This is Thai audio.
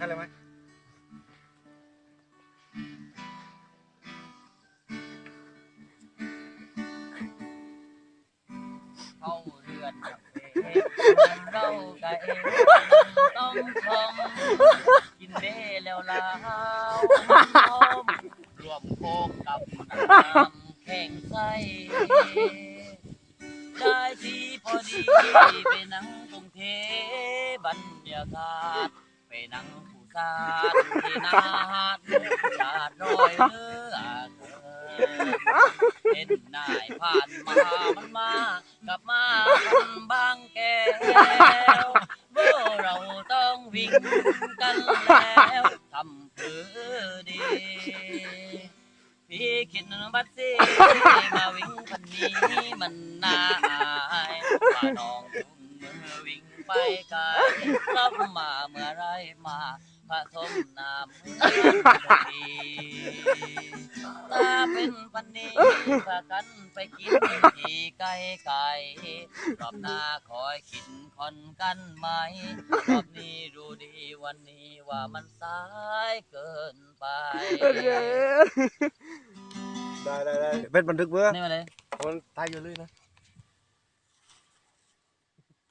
ได้เลยไหมเข้าเรือนกับเองเรากะเองต้องทองกินเบ้แล้วลาวรวมโคกกับน้ำแข็งใสได้ทีพอดีไปนั่งตรงเทบรรยากาศ ไปนั่งผู้สาดที่นาหาดชาดรอยเลือเกินเห็นนายผ่านมามันมากลับมาคนบางแก้วเมื่อเราต้องวิ่งกันแล้วทำเพื่อดีพี่คิดบัดซี่มาวิ่งพันนี้มันน่าอายว่าน้อง ไปไกลกลับมาเมื่อไรมาผสมน้ำมือดีตาเป็นปันนี้พากันไปกินที่ไกลไกลรอบหน้าคอยกินคอนกันไหมรอบนี้รู้ดีวันนี้ว่ามันสายเกินไปได้ได้ได้เป็นบันทึกเมื่อนี่มาเลยมันตายอยู่เลยนะ